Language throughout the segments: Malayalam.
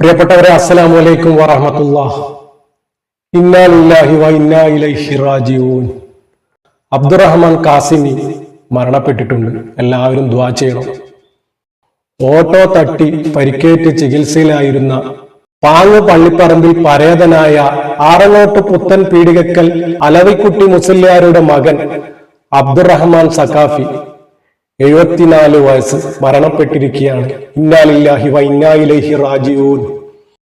പ്രിയപ്പെട്ടവരെ അസ്സലാമു അലൈക്കും വറഹമത്തുള്ള അബ്ദുറഹ്മാൻ കാസിമി മരണപ്പെട്ടിട്ടുണ്ട്. എല്ലാവരും ദ്വാ ചെയ്യണം. ഓട്ടോ തട്ടി പരിക്കേറ്റ് ചികിത്സയിലായിരുന്ന പാങ്ങ് പള്ളിപ്പറമ്പിൽ പരേതനായ ആറങ്ങോട്ട് പുത്തൻ പീടികക്കൽ അലവിക്കുട്ടി മുസല്യാരുടെ മകൻ അബ്ദുറഹ്മാൻ സഖാഫി എഴുപത്തിനാല് വയസ്സ് മരണപ്പെട്ടിരിക്കുകയാണ്. ഇന്നാലില്ലാഹി വ ഇന്നായിലേഹി റാജിഊൻ.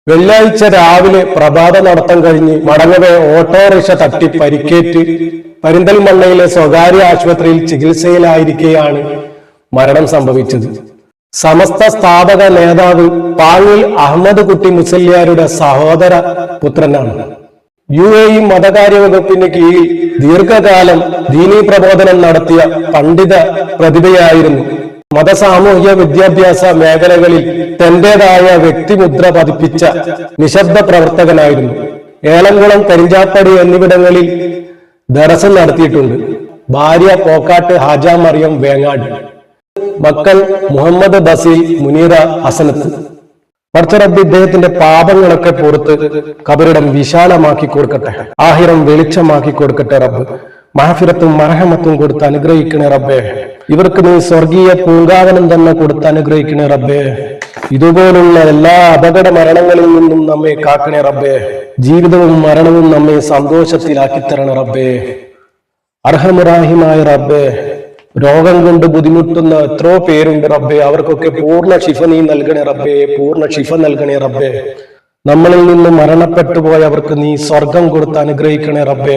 വെള്ളിയാഴ്ച രാവിലെ പ്രഭാത നടത്തം കഴിഞ്ഞ് മടങ്ങവെ ഓട്ടോറിക്ഷ തട്ടി പരിക്കേറ്റ് പരിന്തൽമണ്ണയിലെ സ്വകാര്യ ആശുപത്രിയിൽ ചികിത്സയിലായിരിക്കെയാണ് മരണം സംഭവിച്ചത്. സമസ്ത സ്ഥാപക നേതാവ് പാങ്ങിൽ അഹമ്മദ് കുട്ടി മുസല്യാരുടെ സഹോദര പുത്രനാണ്. യു എ ഇ മതകാര്യ വകുപ്പിന് കീഴിൽ ദീർഘകാലം ദീനീ പ്രബോധനം നടത്തിയ പണ്ഡിത പ്രതിഭയായിരുന്നു. മതസാമൂഹിക വിദ്യാഭ്യാസ മേഖലകളിൽ തന്റേതായ വ്യക്തിമുദ്ര പതിപ്പിച്ച നിശബ്ദ പ്രവർത്തകനായിരുന്നു. ഏലംകുളം കരിഞ്ചാപ്പടി എന്നിവിടങ്ങളിൽ ദർശനം നടത്തിയിട്ടുണ്ട്. ഭാര്യ പോക്കാട്ട് ഹാജ മറിയം വേങ്ങാട്. മക്കൾ മുഹമ്മദ് ബസീൽ മുനീറ ഹസനത്ത്. പടച്ചറബ് ഇദ്ദേഹത്തിന്റെ പാപങ്ങളൊക്കെ പുറത്ത് കബറിടം വിശാലമാക്കി കൊടുക്കട്ടെ. ആഹിരം വെളിച്ചമാക്കി കൊടുക്കട്ടെ റബ്ബ്. മഹഫിരത്തും മർഹമത്തും കൊടുത്ത് അനുഗ്രഹിക്കണേ റബ്ബേ. ഇവർക്ക് നീ സ്വർഗീയ പൂങ്കാവനം തന്നെ കൊടുത്ത് അനുഗ്രഹിക്കണേ റബ്ബേ. ഇതുപോലുള്ള എല്ലാ അപകട മരണങ്ങളിൽ നിന്നും നമ്മെ കാക്കണേ റബ്ബേ. ജീവിതവും മരണവും നമ്മെ സന്തോഷത്തിലാക്കി തരണേ റബ്ബേ. അർഹമുറാഹിമായ റബ്ബേ. രോഗം കൊണ്ട് ബുദ്ധിമുട്ടുന്ന എത്രയോ പേരുണ്ട് റബ്ബെ. അവർക്കൊക്കെ പൂർണ ശിഫ നീ നൽകണേ റബ്ബെ. പൂർണ ശിഫ നൽകണേ റബ്ബെ. നമ്മളിൽ നിന്ന് മരണപ്പെട്ടു പോയവർക്ക് നീ സ്വർഗം കൊടുത്ത് അനുഗ്രഹിക്കണേ റബ്ബേ.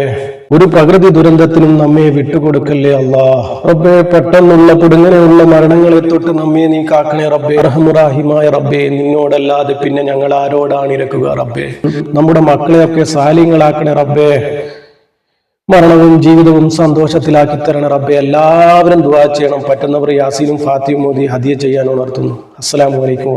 ഒരു പ്രകൃതി ദുരന്തത്തിനും നമ്മെ വിട്ടുകൊടുക്കല്ലേ അല്ലാ. റബ്ബേ പെട്ടെന്നുള്ള കുടുങ്ങനെയുള്ള മരണങ്ങളെ തൊട്ട് നമ്മെ നീ കാക്കണേ റബ്ബേ. റഹമുറാഹിമായ റബ്ബേ നിന്നോടല്ലാതെ പിന്നെ ഞങ്ങൾ ആരോടാണ് ഇരക്കുക റബ്ബേ? നമ്മുടെ മക്കളെയൊക്കെ സാലിങ്ങളാക്കണേ റബ്ബേ. മരണവും ജീവിതവും സന്തോഷത്തിലാക്കി തരണ റബ്ബെ എല്ലാവരും ദുവാ ചെയ്യണം. പറ്റുന്നവർ യാസീനും ഫാത്തിയും മോദി ഹദിയ ചെയ്യാൻ ഉണർത്തുന്നു. അസ്സലാമു അലൈക്കും